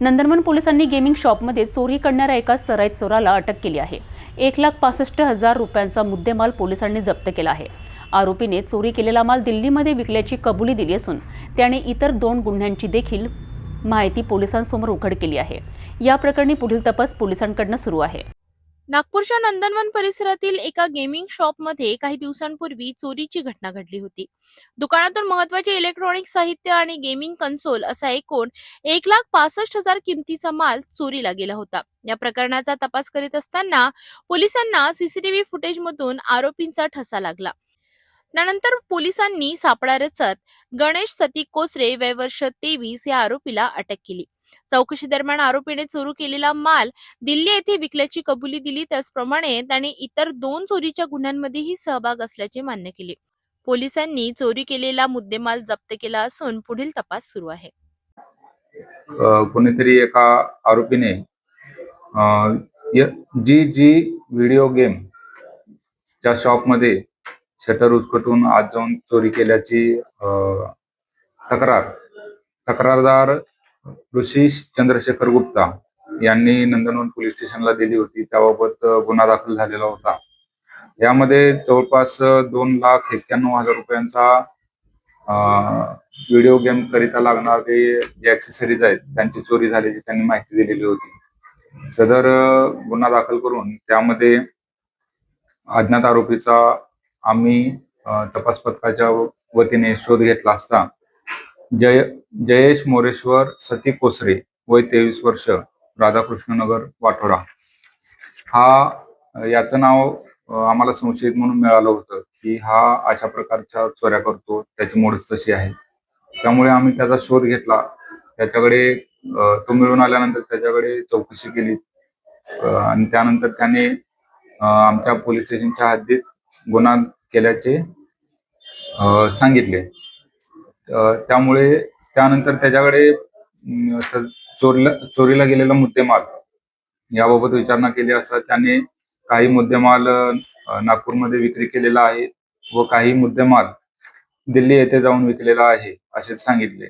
नंदनवन पोलिसांनी गेमिंग शॉपमध्ये चोरी करणाऱ्या एका सराईत चोराला अटक केली आहे. एक लाख पासष्ट हजार रुपयांचा मुद्देमाल पोलिसांनी जप्त केला आहे. आरोपीने चोरी केलेला माल दिल्लीमध्ये विकल्याची कबुली दिली असून त्याने इतर दोन गुन्ह्यांची देखील माहिती पोलिसांसमोर उघड केली आहे. या प्रकरणी पुढील तपास पोलिसांकडनं सुरू आहे. नागपूरच्या नंदनवन परिसरातील एका गेमिंग शॉपमध्ये काही दिवसांपूर्वी चोरीची घटना घडली होती. दुकानातून महत्त्वाचे इलेक्ट्रॉनिक साहित्य आणि गेमिंग कन्सोल असा एकूण एक लाख पासष्ट हजार किमतीचा माल चोरीला गेला होता. या प्रकरणाचा तपास करीत असताना पोलिसांना सीसीटीव्ही फुटेजमधून आरोपींचा ठसा लागला. त्यानंतर पोलिसांनी सापळा रचत गणेश सती कोसरे वय वर्ष तेवीस या आरोपीला अटक केली. चौकशी दरम्यान आरोपीने चोरू केलेला माल दिल्ली येथे विकल्याची कबुली दिली. त्याचप्रमाणे त्याने इतर दोन चोरीच्या गुन्ह्यांमध्येही सहभाग असल्याचे मान्य केले. पोलिसांनी चोरी केलेला मुद्देमाल जप्त केला असून पुढील तपास सुरू आहे. कोणीतरी एका आरोपीने जी जी व्हिडिओ गेम च्या शॉपमध्ये शटर उचकटून आत जाऊन चोरी केल्याची अ, तक्रार. तक्रारदार ऋषी चंद्रशेखर गुप्ता यांनी नंदनवन पोलीस स्टेशनला दिली होती. त्याबाबत गुन्हा दाखल झालेला होता. यामध्ये जवळपास दोन लाख एक्क्याण्णव हजार रुपयांचा व्हिडिओ गेम करिता लागणारे जे ऍक्सेसरीज आहेत त्यांची चोरी झाल्याची त्यांनी माहिती दिलेली होती. सदर गुन्हा दाखल करून त्यामध्ये अज्ञात आरोपीचा आम्ही तपास पथकाच्या वतीने शोध घेतला असता जय जयेश मोरेश्वर सती कोसरे वय तेवीस वर्ष राधाकृष्णनगर वाठोडा हा याचं नाव आम्हाला संशयित म्हणून मिळालं होतं की हा अशा प्रकारच्या चोऱ्या करतो त्याची मोडच तशी आहे. त्यामुळे आम्ही त्याचा शोध घेतला. त्याच्याकडे तो मिळून आल्यानंतर त्याच्याकडे चौकशी केली. आणि त्यानंतर त्याने आमच्या पोलीस स्टेशनच्या हद्दीत गुन्हा केल्याचे सांगितले. त्यामुळे त्यानंतर त्याच्याकडे चोरीला चोरीला गेलेला मुद्देमाल याबाबत विचारणा केली असता त्याने काही मुद्देमाल नागपूरमध्ये विक्री केलेला आहे व काही मुद्देमाल दिल्ली येथे जाऊन विकलेला आहे असे सांगितले.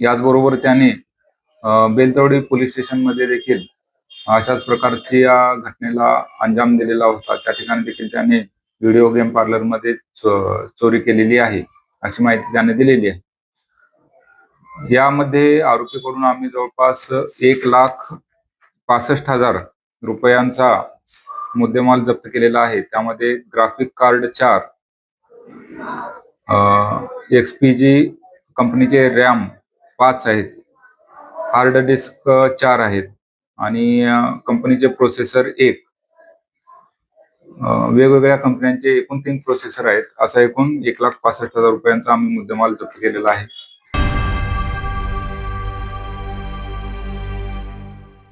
याचबरोबर त्याने बेलतवडी पोलीस स्टेशनमध्ये देखील अशाच प्रकारच्या घटनेला अंजाम दिलेला होता. त्या ठिकाणी देखील त्याने व्हिडिओ गेम पार्लरमध्ये चो- चोरी केलेली आहे अशी माहिती त्याने दिलेली आहे. यामध्ये आरोपीकडून आम्ही जवळपास एक लाख पासष्ट हजार रुपयांचा मुद्देमाल जप्त केलेला आहे. त्यामध्ये ग्राफिक कार्ड चार एक्सपीजी कंपनीचे रॅम पाच आहेत हार्ड डिस्क चार आहेत आणि कंपनीचे प्रोसेसर एक. वेगवेगळ्या कंपन्यांचे एकूण तीन प्रोसेसर आहेत. असा एकूण एक लाख पासष्ट हजार रुपयांचा आम्ही मुद्देमाल जप्त केलेला आहे.